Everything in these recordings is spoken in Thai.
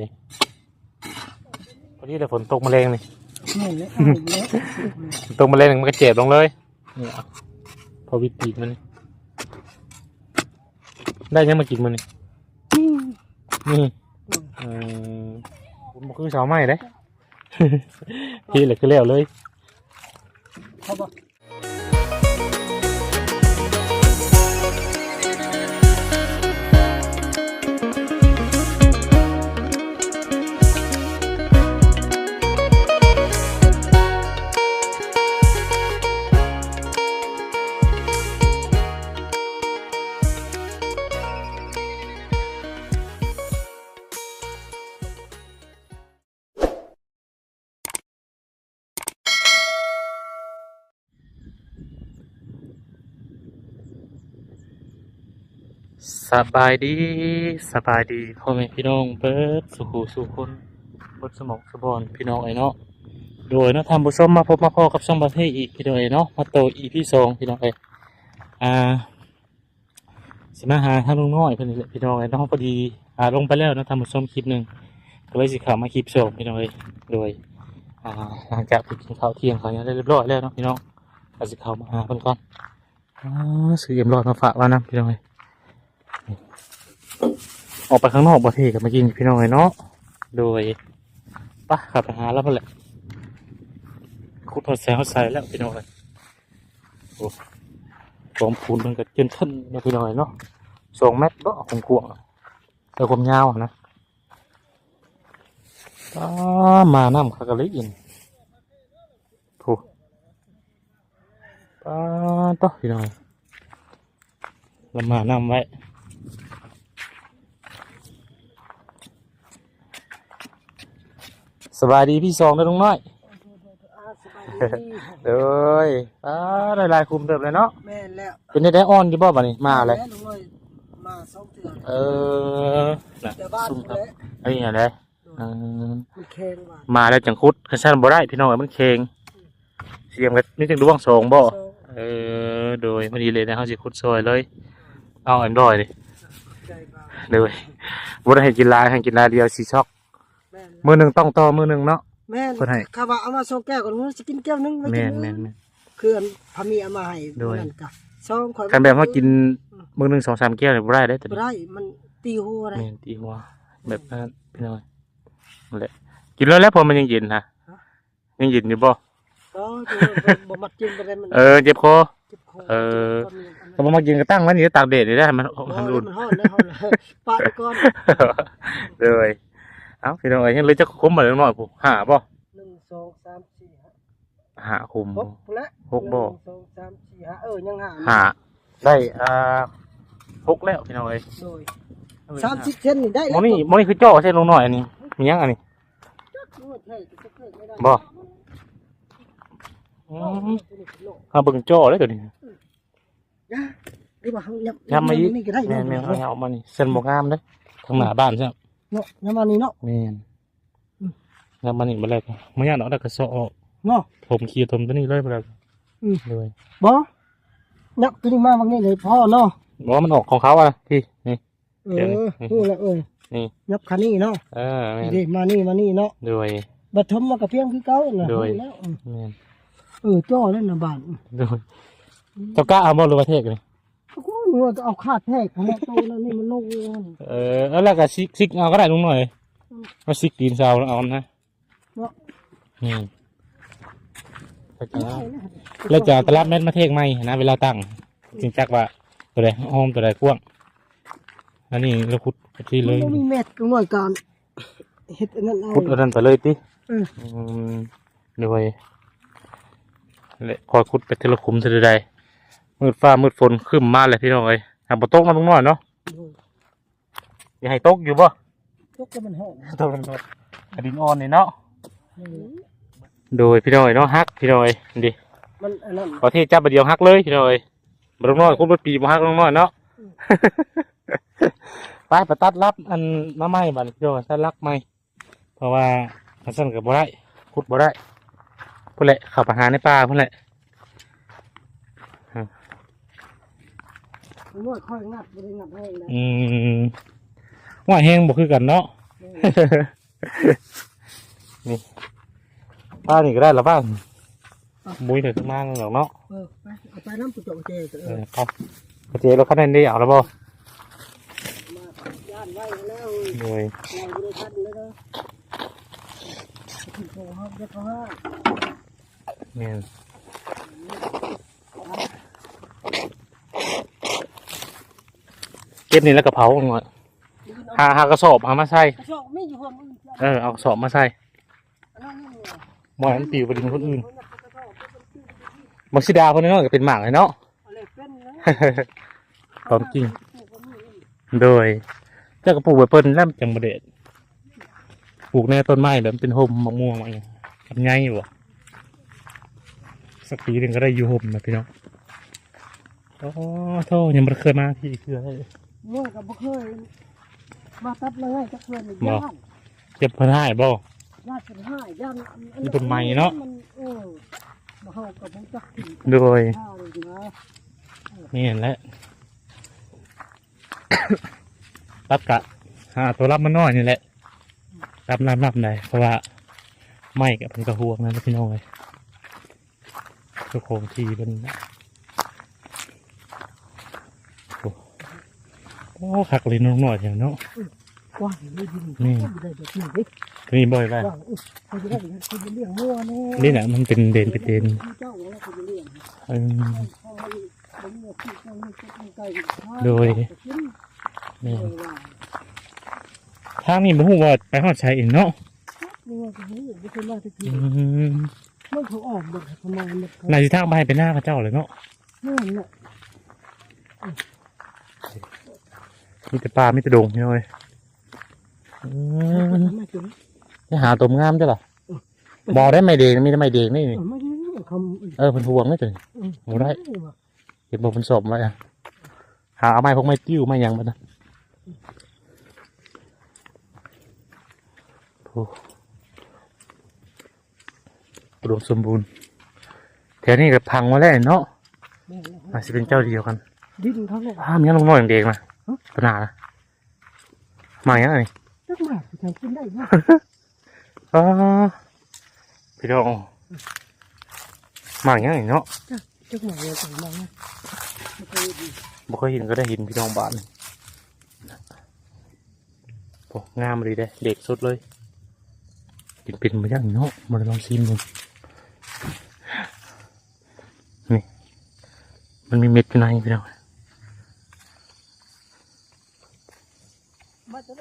นี่พอดีแต่ฝนตกมาแรงนี่นี่เลยเอาอีกแล้วตกมาแรงมันก็เจ็บลงเลยนี่เอาพอวิปีกมันนี่ได้ยังมากินมันนี่นี่นี่เออคุณบอกคือสาวใหม่เด้พี่เลยคือเลี้ยวเลย เขาบอก สบายดีสบายดีพ่อแม่พี่น้องเบิดสุขสุคนบดสมองสบอนพี่น้องไอ้เนาะโดยเนาะทำบุญส้มมาพบมาพ่อกับช่องประเทศอีกพี่น้องไอ้เนาะมาโตอีพี่สองพี่น้องไอ้อ่าสิมาหาท่านลุงน้อยเพิ่นนี่แหละพี่น้องไอ้เนาะพอดีอ่าลงไปแล้วนะทำบุญส้มคลิปหนึ่งก็เลยสิข่าวมาคลิปสองพี่น้องไอ้โดยอ่าหลังจากกินข้าวเที่ยงเขาเนี่ยได้เรียบร้อยแล้วเนาะพี่น้องก็สิเข่าวมาหาเพิ่นก่อนอ่าซื้อเอ็มร้อยมาฝากไว้นะพี่น้องไอ้ ออกไปข้างนอกประเทศกันมากินพี่น้องไอ้เนาะ โดยปะขับไปหาแล้วมันแหละคุดทอดแซวใส่แล้วพี่น้องเลยโอ้ของพูนมันก็จนท่านนะพี่น้องเอ้ยเนาะสองเมตรบ่ของกวงแต่ความยาวอะนะอ้ามาน้ำคากะลิอินถูกป้าต่อพี่น้องเอ้ยเรามาน้ำไว้ บายดีพี่สองนะลุงน้อยอาสบายดีเอ้ยอ่าได้ลายคุมเติบเลยเนาะแม่นแล้วเป็นได้ได้ออนกี่บ่บัดนี้มาเลยแลุงน้อยมาสองเดือนเออน่ะแต่บ้านซุ่มผมครับแล้วไอ้นี่อะไรเออมันแข็งว่ามาแล้วจังคุดขันชันบ่ได้พี่น้องเอ้ยมันเคงเสียมกันนี่จังดวงสองบ่สองเออโดยพอดีเลยนะเขาสิคุดซอยเลย เอาอันดอยดิใจบ้าเลยบ่ได้ให้กินลายให้กินลายเดียวสิช็อกแม่นแล้วมือหนึ่งต้องต่อมือหนึ่งเนาะ แม่นเพิ่นให้ ข้าว่าเอามาสองแก้วก่อนมึงจะกินแก้วนึงไม่แม่กินนแม่นแม่นเคลื่อนพามีเอามาให้โดย นั่นกะสองข่อยคันแบบเขากินมือหนึ่งสองสามแก้วเนี่ยบ่ได้ได้แต่บ่ได้มันตีหัวได้ แม่นตีหัวแบบนั้นพี่น้อยนั่นแหละกินแล้วแล้วพอมันยังเย็นนะยังเย็นอยู่บ่ก็จะบ่มัดกินบ่ได้มันเออเจ็บคอ เจ็บคอเออก็มีอันนั้นก็บ่มากินก็ตั้งไว้นี่ตากแดดนี่ได้มันบ่มันได้รุนมันฮ้อนเลยฮ้อนเลยปาดไปก่อน เลย เอ้าพี่น้อยยังเลยจะคุ้มมาเล็กน้อยผู้หาบ่หนึ่งสองสามสี่ห้าหาคุมหกแล้วหกบ่ หนึ่งสองสามสี่ห้าเออยังหาหาได้อ่าหกแล้วพี่น้อยโดยสามสิบเซนนี่ได้มแล้วอนี่มอนี่คือจ่อใช่ลงหน่อยอันนี้มียังอันนี้นวดให้จะเกิดไม่ได้บ่อืมเอาเบิ่งจ่อเลยตัวนี้ยาดีกว่าเขายับยามมาอีก นี่ก็ได้แม่นแม่นเนาะเอาเอามานี่เส้นบ่งามเด้อทางหน้าบ้านใช่ไหม เนาะยามมานี่เนาะแม่นอืมแล้วมันอีกมาแล้วก็ไม่อยากเอาแต่กระสอบออกเนาะผมขี่ทมตัวนี้เลยไปแล้วอืมเลยบ่ยับตัวนี้มาบางนี้เลยพ่อเนาะบอกว่ามันออกของเขาอะพี่นี่เอเดี๋ยวอนี่พูดแล้วเออนี่ยับคันนี้เนาะเออแม่นดีมานี่มานี่เนาะโดยบัดทมมากับเพียงคือเก่าน่ะโดยแล้วเออแม่นเออจ้อเล่นน่ะบ้านโดยเจ้ากล้าเอาบอลลูประเทศเลยโอ้โหมึง ว่าจะเอาคาดแทกของโตแล้วนี่มันโลกเออแล้วแล้วก็ซิกซิกเอาก็ได้ลุงหน่อยอืมเอาซิกตีนซาวเอานะเนาะอืมแล้วจะแล้วจะเอาตลับเม็ดมาเทกไหมนะเวลาตั้งจึงจักว่าตัวใดห้อมตัวใดกว้างอันนี้เราขุดไปที่เลยมันบ่มีเม็ดก็หน่วยการเฮ็ดอันนั้นเอาขุดเอาดันไปเลยติเอออืมด้วยเละคอยขุดไปทีละขุมทีละใด มืดฟ้ามืดฝนขึ้นมาเลยพี่น้องเอ้ยหาบ่ตกมาตรงน้อยเนาะอย่าให้ตกอยู่บ่ยกก็มันห้องตกมันหมดกระดิ่งอ่อนนี่เนาะโดยพี่น้อยเนาะฮักพี่น้อยดิมันอันนั้นขอที่จับไปเดียวฮักเลยพี่น้อยบ่ต้องน้อยขุดบ่ปีบ่ฮักลงน้อยเนาะไปไปตัดรับอันมาใหม่บัดนี้พี่น้อยตัดรักใหม่เพราะว่าอันสั่นก็บ่ได้ขุดบ่ได้พุ่นแหละเข้าไปหาในป่าพุ่นแหละ นวดค่อยงัดบ่ได้งัดให้นะอืมว่าแห้งบ่คือกันเนาะโนี่ป้านี่ก็ได้แล้วบ้างมุ้ยเถิดขึ้นมาหรอกเนาะเออไปเอาไปน้ำปุจจเจก็เอเอออครับเจ๊เราคะแนนได้เอาแล้วบ่มาย่านไว้แล้วโดยเราบริษัทเลยนะถึงโทรห้องจะเขาห้าเนี่ยเก็บนี่แล้วกระเพราหน่อยหาหากระสอบหามาใส่กระชอกไม่อยู่ห้องอื่นเออเอากระสอบมาใส่อันนั้นนี่เนี่ยบ่ให้มันปิวไปถึงคนอื่นคนละกระชอกก็เป็นชื่อมักซิดาคนน้อยก็เป็นหมากเลยเนาะอะไรเป็นนะความจริง โดยเจ้ากระปลูกไว้เปิ้นแล้วมันจังบ่เด็ดปลูกในต้นไม้แบบเป็นห่มมะม่วงอะไรทำไงอยู่บ่สักปีหนึ่งก็ได้อยู่ห่มนะพี่น้องโอ้โทษยังไม่เคยมาที่คืออะไรเมื่อกับบ่เคยมาตัดเลยจะเคยย่านเจ็บพนายบ่ญาติเป็นห้าย่านนี่ต้นไม้เนาะเออมาเฮากับผมจักกินโดยข้าวเลยนะนี่เห็นแล้วรับกะหาตัวรับมันน้อยนี่แหละ รับรับรับได้เพราะว่าไม่กับเป็นกระหวกนะพี่น้องเลยเจ้าของทีเป็นโอ้ โอ้ขักเลยน้องหน่อยอย่างเนาะกว้างเลยดินนี่ไม่ได้แบบนี้เด้นี่บ่อยไปกว้างอุ๊ยเขาจะได้เขาจะเลี้ยงวัวแน่นี่แหละมันเป็นเดนเป็นเดนเจ้าแล้วเขาจะเลี้ยงเออเขาให้ผมเนี่ยที่เขาให้เขาไก่โดยกินนี่เลยว่าทางนี้บ่ฮู้ว่าไปฮอดใช้เองเนาะนี่ว่าเขาไม่เคยมาสักทีอืมมันเขาออกหมดประมาณหมดเขานายสิทางไปให้เป็นหน้าพระเจ้าเลยเนาะเนี่ยเนี่ย มีแต่ปลามีแต่ดงพี่น้อยอืมไม่กินจะหาตัวงามจ้ะล่ะบอได้ไม่เดงมีแต่ไม่เดงนี่นี่ไม่ได้คำเออเพิ่นห่วงนี่จ้ะเก็บบ่เพิ่นสอบไว้อะหาเอาไม้พวกไม้ติ้วไม้หยังมานะโอ้อุดมสมบูรณ์แถวนี้ก็พังมาแล้วเนาะอาจจะเป็นเจ้าเดียวกันดิ้นเขาเนี่ยอ้าวมีน้องน้อยอย่างเด็กมา ปนานะมาอย่างไรจักมากฉันกินได้ไหมอ๋อพี่น้องมาอย่างไรเนาะจักมากเลยสั่งมาเนี่ยไม่เคยดีบ่เคยเห็นก็ได้เห็นพี่น้องบ้านนี่โอ้งามเลยเด้เด็กสุดเลยกินเป็นมาอย่างเนาะมาลองชิมดูนี่มันมีเม็ดอยู่ในพี่น้อง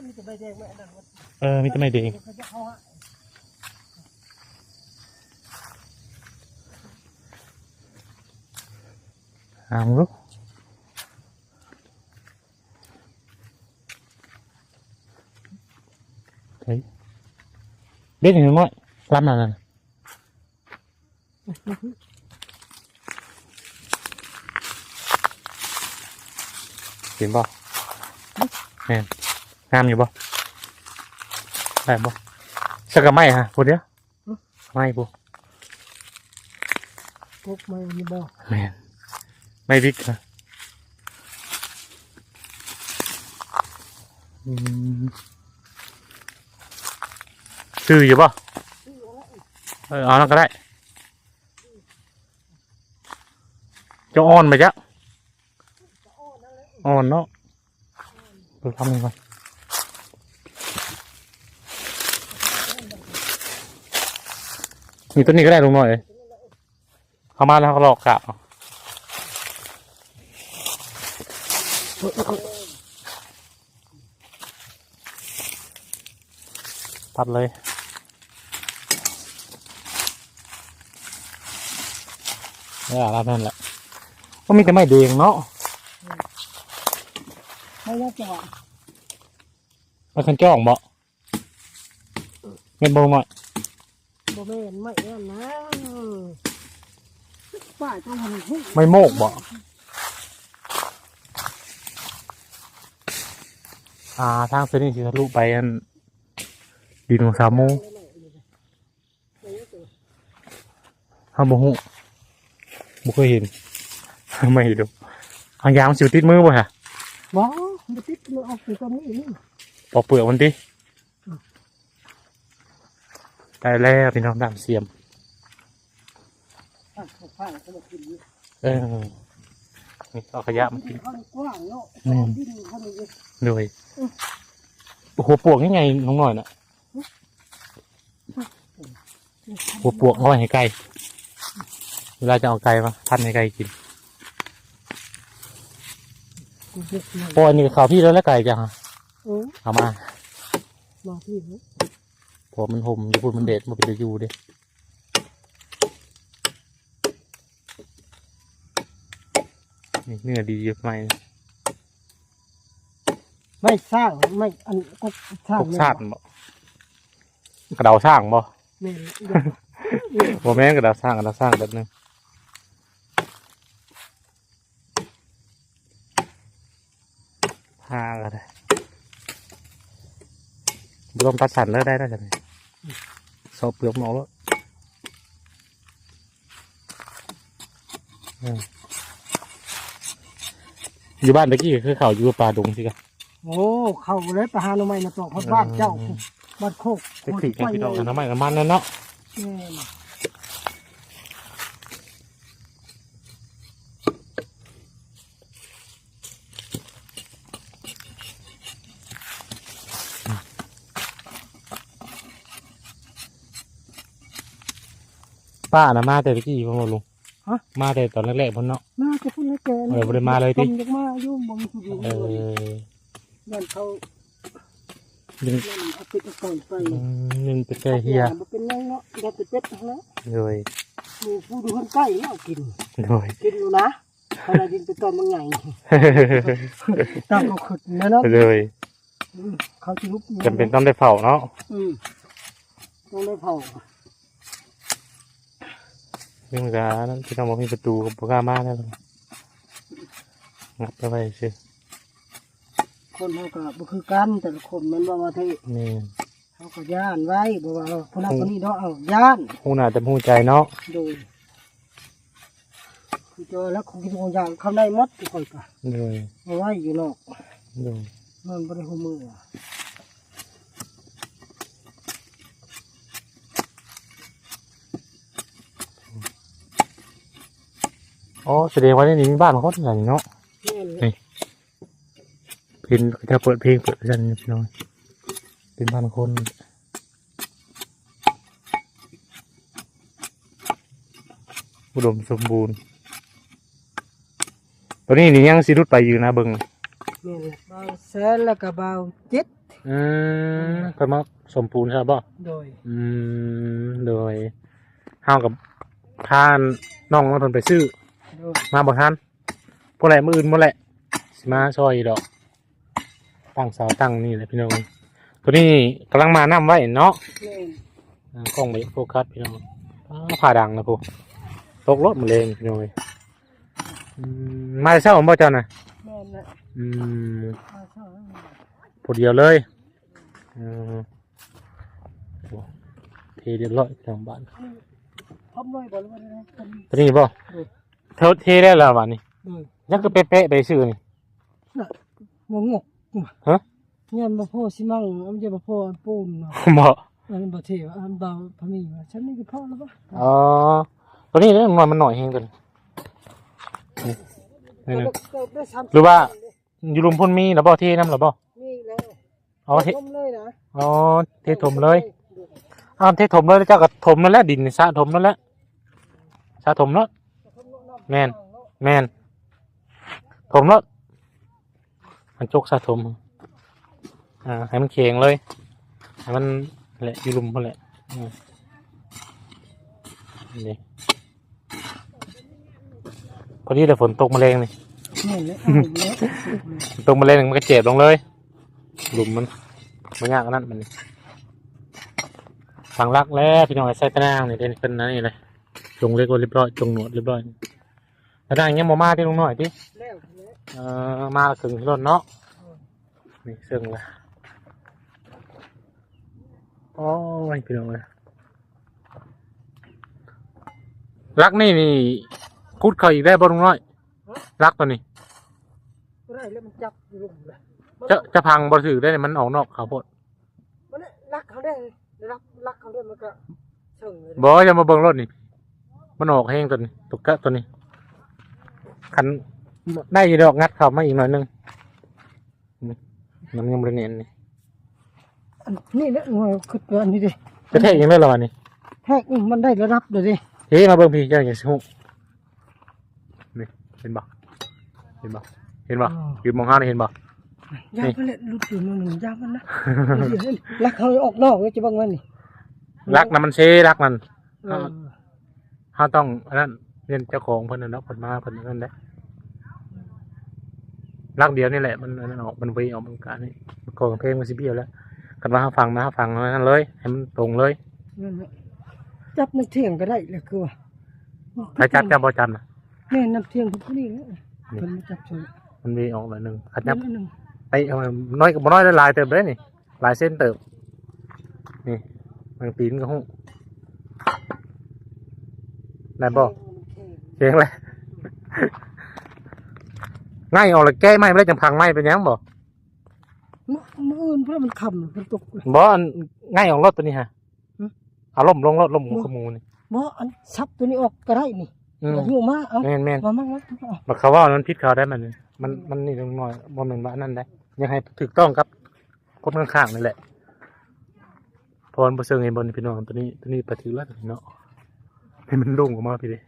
มีแต่ใบแดงไม่อันนั้นเออมีแต่ไม่ด็กเขาจะเขาฮะหามลูกเฮ้ยเด็กหนึ่งน้อยรับหน่ะเห็นบ่แม่น งามอยู่บ่ได้บ่สักกะไม่ฮะพูดเดียวไม่ปูกบไม่มีบ่แม่นไม่บิ๊กนะอืมซื้ออยู่ป่ะเออเอาแล้วก็ได้ จะอ่อนไหมจ๊ะอ่อนเนาะดูทำยังไง มีต้นนี้ก็ได้ลงหน่อยเลยเข้ามาแล้วเขาหลอกกลับเอาตัดเลยนี่แหละนั่นแหละก็มีแต่ไม้เดียงเนาะไม่ยากจะว่าไม้คันจ้องบ่เงินบ่มา บ่แม่นไม่อันนะป้าต้องทำให้ไม่โมกบ่อ่าทางเส้นนี้สิทะลุไปอันดินของสามโมงห้าโมงบ่เคยเห็น ไม่ดูหางยางมันสิวติดมือบ่ฮะบ่มันติดมันออกไปตรงนี้นี่ปอกเปลือกมันดิ ได้แล้วพี่น้องดำเสียมอะเขาฟังเขามากินอยู่เออนี่เอาขยะมากินเขากว้างเนาะอืมดินเขานี่เลยหัวปวกยังไงน้องหน่อยน่ะหัวปวกเอาไว้ให้ไก่เวลาจะเอาไก่มาพันให้ไก่กินกูเจ็บเลยเพราะอันนี้ข่าวพี่แล้วแล้วไก่จะเออเอามามาที่นี่เพอมันห่มอยู่พูดมันเด็ดมันเป็นตะยูเด้นี่เนื้อดีเยอะไหมไม่สร้างไม่อันก็สร้างพวกชาติบ่กระเดาสร้างบ่แม่นบ่แม่นกระเดาสร้างกระเดาสร้างแบบนึงผ้าก็ได้รวมตัดสันเลิกได้แล้วจ้ะนี่ ซอเปลือกหมอกแล้วอืมอยู่บ้านตะกี้ก็คือเขาอยู่ป่าดงสิกันโอ้เข้าเลยไปหาหน่อไม้มาตอกพอดบ้านเจ้าบ้านโคกตะกี้กันพี่น้องกันน้ำมันน้ำมันนั่นเนาะ ป้านะมาแต่ตะกี้พ่อมาลุงมาแต่ตอนแรกๆพ่นเนาะน่าจะพูดแล้วแกเออบ่ได้มาเลยติ ผมจะมาอยู่บ่มีผู้อยู่เออนั่นเขายังนั่นเอาเป็ดเอาไก่ไปอืมยังเป็นแก่เฮียบ่เป็นไงเนาะได้แต่เป็ดทั้งนั้นเลยมีผู้ดูคนใกล้แล้วกิน เลยกินอยู่นะขณะกินไปตอนมันใหญ่ตั้งก็ขึ้นนะเนาะเลยอืมเขาจะลุกจำเป็นต้องได้เผาเนาะอืมต้องได้เผา นี่มันก็นั่นที่เราบอกมีประตูกับปกล้ามาแล้วงับเข้าไปสิคนเขาก็บ่คือกันแต่ละคนมันว่าว่าเท่นี่เขาก็ย่านไว้บอกว่าเอาคนนั้นคนนี้เนาะเอาย่านหูหน้าแต่หูใจเนาะโดยคือเจอแล้วคงกินของอย่างเขาได้หมดทุกคนก็เลยเอาไว้อยู่นอกเลยมันบริหูมือ อ๋อแสดงว่าในนี้มีบ้านเขาที่ไหนเนาะแม่นนี่เพลงจะเปิดเพลงเปิดกันพี่น้องเป็นบ้านคนอุดมสมบูรณ์ ตอนนี้นี่ยังสิรุดไปอยู่นะเบิงแม่นเบาแสนแล้วก็เบาจิตอืมเพิ่นมาสมบูรณ์ใช่ป่ะโดย อืม โดยห้าวกับพานน้องมาทนไปซื้อโดย มาบ่ทันพวกแหละมืออื่นหมดแหละสิมาซอยดอก ตั้งเสาตั้งนี่แหละพี่น้องตัวนี้กำลังมานํไว้เนาะแม่นอ่ากล้องไปโฟกัสพี่น้องอ้าผ่าดังนะพวกตกรถหมาเลยพี่น้องอืมมาแต่เช้าผมบ่เจ้าน่ะ แม่นนะอืม มาเช้าแล้วผดเดียวเลยอืมโอ้เทเรียบร้อยทางบ้าน พร้อมเลยบ่รู้ว่าได้คนตัวนี้บ่เออ เท่าเทได้แล้วบ้านนี้โดยยังก็เป๊ะๆไปซื้อนี่งงกฮะเนี่ยบ่พอสิมั่งอันจะบ่พอปูนเนาะบ่อันบ่เทวะอันเบาพะมีว่าฉันนี่ก็พอแล้วปะอ๋อตัวนี้เนี่ยมันมันหน่อยเองตัวนี้นี่นี่ เกิดได้สามหรือว่า อยู่ลุมพ่นมีแล้วบ่เทน้ำหรือบ่นี่แล้วอ๋อเทต้มเลยนะอ๋อเทถมเลยอ้าวเทถมเลยแล้วเจ้าก็ถมนั่นแหละดินนี่สะถมนั่นแหละสะถมเนาะ แม่น แม่นถมเนาะมันจกสะถมอ่า ให้มันเข่งเลยให้มันแหละอยู่ลุมพ่นแหละอืมนี่พอดีแต่ฝนตกมาแรงนี่นี่แหละเอาแล้วตรงมาเลยหนึ่งมันก็เจ็บลงเลยหลุมมันมันยากขนาดนั้นมันนี่ฝังรักแล้วพี่น้องไอ้ไส้ตะนางนี่เป็นเป็นนั่นนี่เลยจงเล็กว่าเรียบร้อยจงหนวดเรียบร้อย ตะนางยังบ่มาที่ลุงหน่อยที่แล้วแล้วเออมาละครึ่งที่รถเนาะนี่ซึ่งละโอ้ยพี่น้องเลยรักนี่นี่คุดเขาอีกได้บ่ลุงน้อย รักตัวนี้ไรแล้วมันจับอยู่ลุมเลยจะจะพังบ่ถือได้มันออกนอกเขาวโพดมันรักเขาได้รักรักเขาด้วยมันก็เชิงเลยบออย่ามาเบิ่งรถนี่ มันออกแห้งตัวนี้ตัวกะตัวนี้ คันได้อยีดอกงัดเข้ามาอีกหน่อยหนึงนี่มันยังบริเนียนนี่อันนี่แหละหน่วยขึ้นมาอันนี้ดิจะเทยังได้หรอวะนี่แทกนี่มันได้ระดับเลยดิเฮ้ยมาเบิ่งพี่เจ้าอย่างสิฮู้นี่เห็นบ่เห็นบ่เห็นบ่ยืนมองห้านี่เห็นบ่ยางมันเลยหลุดอยู่นั่นยางมันนะรักเขาออกนอกเลยจะบ้างมันนี่รักนะมันเซรักมันเออเฮาต้องอันนั้น เรียนเจ้าของเพิ่นน่ะเนาะเพิ่นมาเพิ่นนั่นแหละรักเดียวนี่แหละมันอันนั้นออกมันเวออกมันการนี่มันก่อนเพลงมันสิเบี้ยวแล้วกันว่าเฮาฟังนะเฮาฟังนั่นเลยให้มันตรงเลยนั่นแหละจับน้ำเที่ยงก็ได้เลยคือว่าถ้าจับจับบ่จับนะแม่น้ำเที่ยงพวกนี้เนี่ยเพิ่นมาจับช่วยมันมีออกหน่อยหนึงถ้าจัจับบหนึ่งไปเอามาน้อยก็บ่น้อยได้หลายเติบเลยนี่หลายเส้นเติบนี่มันปีนก็ฮู้ได้บ่ เสียงเลยง่ายออกเลยแก้ไม่ไม่ได้จังพังไม่เป็นหยังบ่มื้อมื้ออื่นเพราะมันคำมันตกเลยบ่อันง่ายออกรถตัวนี้ฮะหืมเอาล่มลงรถล่มขมูนี่บ่อันซับตัวนี้ออกก็ได้นี่อืมเอาหิวมาเอาแม่นแม่นมามามาเอาบักเขาว่ามันพิษเขาได้มันมันมันนี่ลงหน่อยบ่แม่นว่าอันนั้นได้ยังให้ถูกต้องครับคนข้างๆนี่แหละพรบ่เซิงไอ้บนพี่น้องตัวนี้ตัวนี้ปฏิวัติเนาะให้มันลุ่งออกมาพี่เด้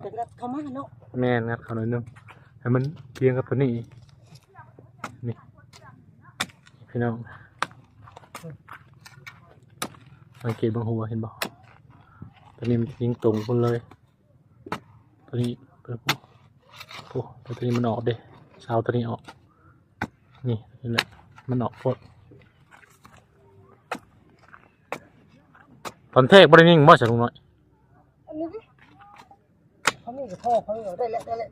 แต่ละเข้ามาเนาะแม่นงัดเขาหน่อยหนึงให้มันเคียงกับตัวนี้นี่พี่น้องสังเกตบางหัวเห็นบ่ตัวนี้มันยิงตรงคนเลย ตัวนี้ตัวนี้โอ้ตัวนี้มันออกเด้สาตัวนี้ออก นี่นี่แหละมันออกโพดตอนเทกบริยิงบ่ใช่ลุงน้อยอัน เขามีกระท่อเขาเอาได้แล้วได้แล้ว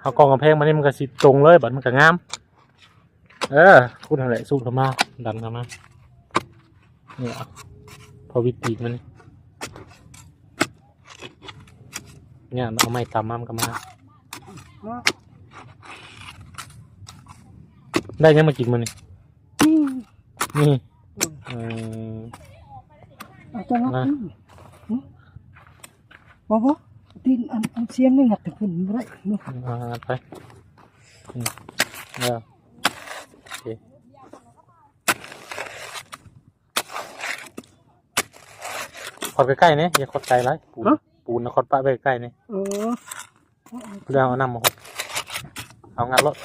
เอากองกำแพงมานี่มันก็สิตรงเลยบัดมันก็งาม เออคุณอะไรสู้เข้ามาดันเข้ามาเนี่ยเอาพอวิตีมันนี่เนี่ยเอาไม้ตำมามันก็มามาได้ยังมากินมันนี่อืมนี่เออเอาจังนะอืม บ่บ่ตีนอันอันเสียมนี่งัดแต่ขึ้นบ่ได้เนาะเอาไปอืมเออโอเคขอดใกล้ๆนี่อย่าขอดไกลไรปูนปูนนะขอดปะไปใกล้ๆนี่เออเรื่องเอาน้ำมาหดเอางานรถ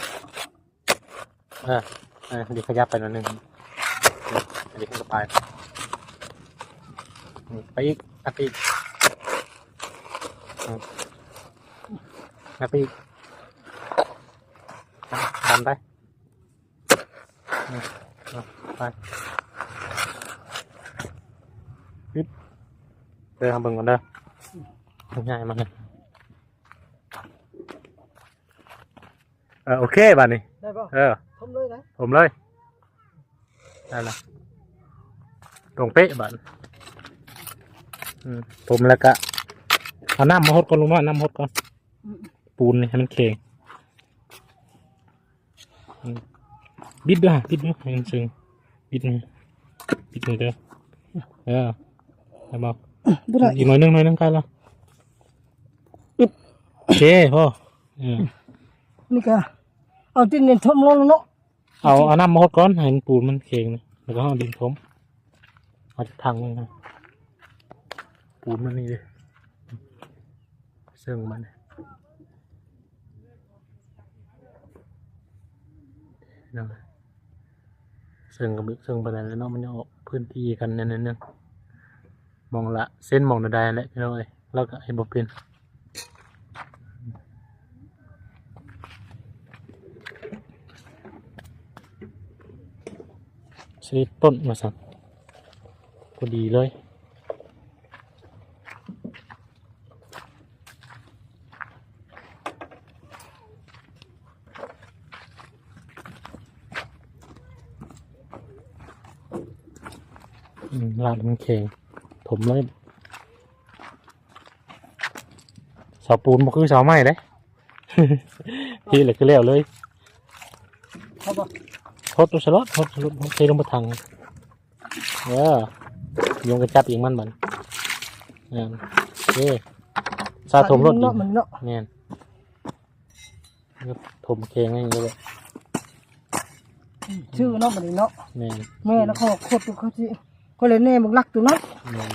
เออเออเดี๋ยวขยับไปหน่อยหนึงเดี๋ยวขึ้นก็ไปอืมไปอีกอัดไปอีก อืมอัดไปอีกดันไปอืมเอาไปยึดเดินทางเบิ่งก่อนเด้อง่ายมาก เลยเออโอเคบัดนี้ได้ป่ะเออทำเลยนะผมเลยได้ละตรงเป๊ะบัดอืมผมแล้วก็เอาน้ำมาหดก่อนลุงน้อยน้ำมาหดก่อน ปูนนี่ให้มันเข่งอืมบิดด้วยฮะบิดด้วยให้มันซึ้งบิดนี่บิดนี่เด้อเออได้บอกบ่ได้อีกหน่อยหนึงหน่อยหนึงใกล้แล้วโอเคพ่อเออนี่ก็เอาตีนนี่ทมลงเนาะเอาเอาน้ำมาหดก่อนให้มันปูนมันเข่งนะแล้วก็เอาดินถมเอาจากทางนึงนะปูนมันนี่เลย เสื่องมันนั่นแหละเสื่องกับเสื่องไปไหนแล้วเนาะมันจะออกพื้นที่กันนั่นนึงมองละเส้นมองใดๆแหละพี่น้องเอ้ยแล้วก็ให้บ่เป็นชนิดต้นมาสั่งพอดีเลย อืมลาดมันเข่งถมเลยเสาปูนมันคือเสาไม้เด้พี่เลยคือเลี้ยวเลยเขาบอกทดตัวสลดทดสลดเทลงไปทางเออโยงกระจับอีกมันบันอ่าโอเคซาถมรถอีเนาะกมันเนาะแม่นแล้วถมเคงให้เยอะเลยชื่อเนาะมันเนาะแม่นแม่แล้วเขาบอกโคตรเขาสิ เขาเลยแน่มึงรักตัวนั้นแม่น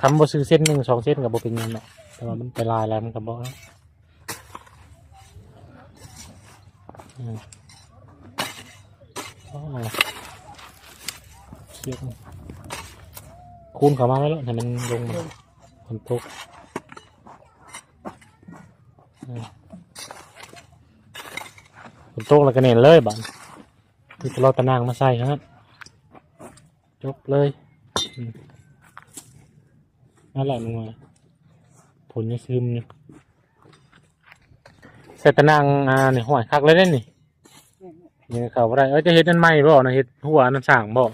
ทำบ่ซื้อเส้นหนึ่งสองเส้นกับบ่เป็นเงินหรอกแต่ว่ามันไปลายแล้วมันกับบ่นะอืมอ๋อเชือกคูณเข้ามาไว้แล้วให้มันลงมาฝนตกอืมฝนตกแล้วก็เน้นเลยบัดนี่เราตะนางมาใส่ครับ จบเลยอืมนั่นแหละลงมาผลยังซึมอยู่ใส่ตะนางอ่านี่ห้อยคักเลยเด้นี่ยังเขาบ่ได้เอ้ยจะเฮ็ดนั่นไหมบ่นะเฮ็ดหัวนั่นสร้างบ่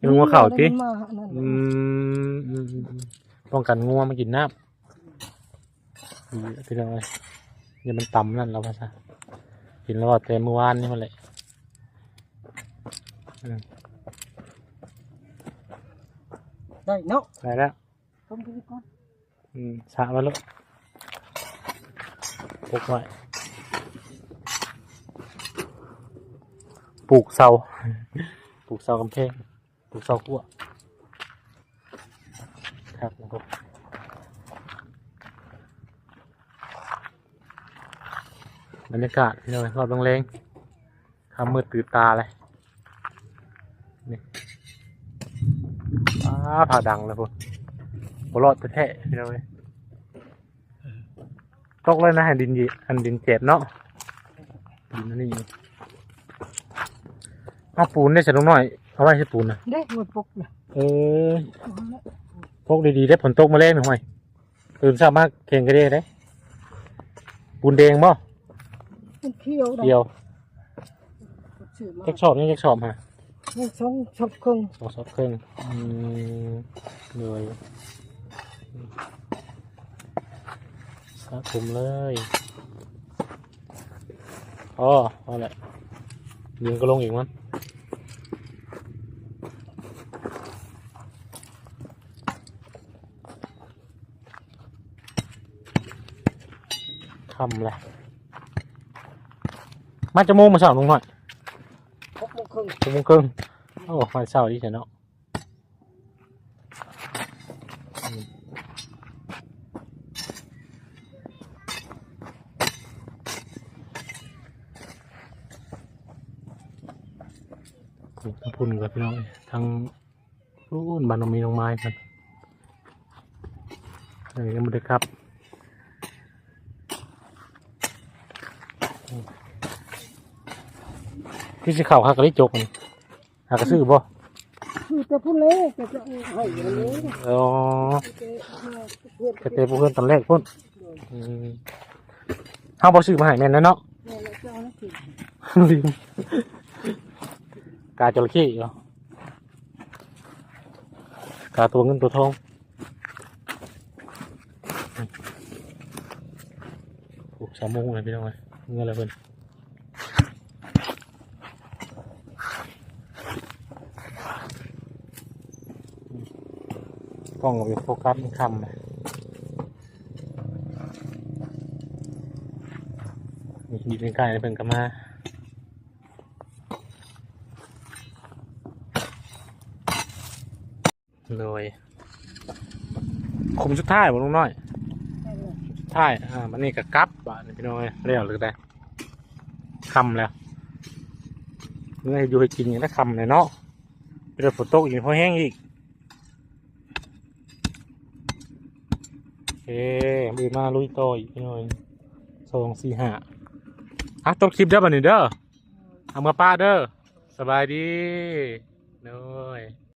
ยังงัวเข่าติมาอันนั้นอืมอืมอืมอืมป้องกันงัวมากินน้ำดีพี่น้องเอ้ยอย่ามันต่ำนั่นเราภาษากินแล้วว่าแต่เมื่อวานนี่มันแหละอืม ได้เนาะไปแล้วต้มไปก่อนอืมสระมาแล้วปลูกไว้ปลูกเสาปลูกเสากำแพงปลูกเสาขั้วครับนะครับบรรยากาศพี่น้องรอบโรงแรงทำมืดตื่นตาเลยนี่อ้า ผ่าดังเลยพุ่นบรอดแท้ๆพี่น้องเอ้ยตกเลยนะหันดินยีหันดินเจ็บเนาะดินอันนี่เอาปูนได้สักหน่อย เอาไว้ใช้ปูนนะเด้หมดปกเนี่ยเออตกดีๆได้ผลตกมาเล่นหน่อยตื่นเช้ามาเข่งก็ได้ได้ปูนแดงบ่มันเคี้ยวได้เดียวชื่อมาแจ็คชอบนี่แจ็คชอบฮะนี่ สองชอบครึ่งสองสอบครึ่งอืมเลยสะผมเลยอ๋อเอาแหละยิงก็ลงอีกมั้งคำแหละมาจะโมงมาเช้าลงหน่อย กโมงครึ่งโอ้มาเช้าดีเฉยเนาะทั้งพุ่นกับพี่น้องทางรุ่นบานมีลงไม้กันเดี๋ยวมาดูครับพี่สิเข่าฮักกะลิจกนี่ หากระซื้อบ่คือแต่พูดเลยแต่จะเอาให้อันนี้นะอ๋อแต่มาเพื่อนกระเตะพวกเพื่อนตอนแรกพุ่นอืมเฮาบ่ซื้อมาให้แม่นแล้วเนาะแม่เราจะเอาหน้าที่ลืมกาจระเข้เหรอกาตัวเงินตัวทองผูกสามโมงเลยพี่น้องเลยเงินอะไรเพิ่น กล้องกับโฟกัสมันคำเลยนี่ดีเป็นใกล้ๆเพิ่นก็มาเลยคุมชุดท้ายบ่ลุงน้อยให้เลยท้ายอ่ามันนี่ก็กลับบ้านพี่น้อยเรียกหรือไงคำแล้วเมื่ออยู่ให้กินอย่างนั้นคำเลยเนาะเป็นฝนตกอีกพอแห้งอีกโอเค มือมาลุยต่ออีกหน่อยสองสี่ห้าอะต้นคลิปเด้อบันนี้เด้อเอามาป้าเด้อสบายดีน้อย